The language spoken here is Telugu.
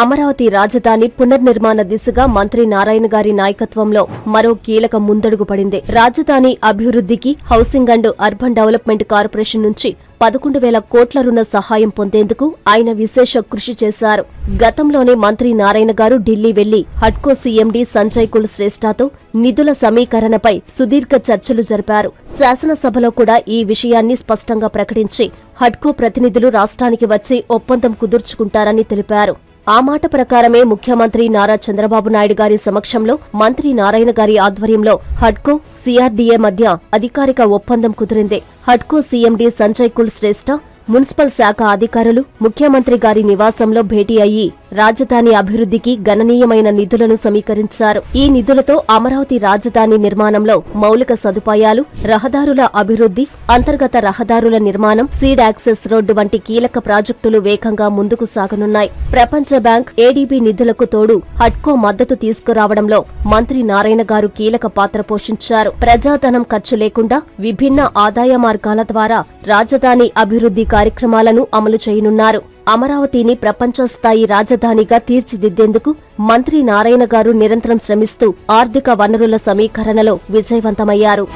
అమరావతి రాజధాని పునర్నిర్మాణ దిశగా మంత్రి నారాయణ గారి నాయకత్వంలో మరో కీలక ముందడుగు పడింది. రాజధాని అభివృద్ధికి housing and urban development corporation నుంచి పదకొండు వేల కోట్ల రుణ సహాయం పొందేందుకు ఆయన విశేష కృషి చేశారు. గతంలోనే మంత్రి నారాయణ గారు ఢిల్లీ వెళ్ళి హడ్కో సీఎండీ సంజయ్ కుల్ శ్రేష్ఠతో నిధుల సమీకరణపై సుదీర్ఘ చర్చలు జరిపారు. శాసనసభలో కూడా ఈ విషయాన్ని స్పష్టంగా ప్రకటించి హడ్కో ప్రతినిధులు రాష్ట్రానికి వచ్చి ఒప్పందం కుదుర్చుకుంటారని తెలిపారు. ఆ మాట ప్రకారమే ముఖ్యమంత్రి నారా చంద్రబాబు నాయుడు గారి సమక్షంలో మంత్రి నారాయణ గారి ఆధ్వర్యంలో హడ్కో సిఆర్డీఏ మధ్య అధికారిక ఒప్పందం కుదిరింది. హడ్కో CMD Sanjay Kulshreshtha municipal శాఖ అధికారులు ముఖ్యమంత్రి గారి నివాసంలో భేటీ అయ్యి రాజధాని అభివృద్ధికి గణనీయమైన నిధులను సమీకరించారు. ఈ నిధులతో అమరావతి రాజధాని నిర్మాణంలో మౌలిక సదుపాయాలు రహదారుల అభివృద్ధి అంతర్గత రహదారుల నిర్మాణం సీడ్ యాక్సెస్ రోడ్డు వంటి కీలక ప్రాజెక్టులు వేగంగా ముందుకు సాగనున్నాయి. ప్రపంచ బ్యాంక్ ఏడీబీ నిధులకు తోడు హడ్కో మద్దతు తీసుకురావడంలో మంత్రి నారాయణ గారు కీలక పాత్ర పోషించారు. ప్రజాధనం ఖర్చు లేకుండా విభిన్న ఆదాయ మార్గాల ద్వారా రాజధాని అభివృద్ధి కార్యక్రమాలను అమలు చేయనున్నారు. అమరావతిని ప్రపంచ స్థాయి రాజధానిగా తీర్చిదిద్దేందుకు మంత్రి నారాయణ గారు నిరంతరం శ్రమిస్తూ ఆర్థిక వనరుల సమీకరణలో విజయవంతమయ్యారు.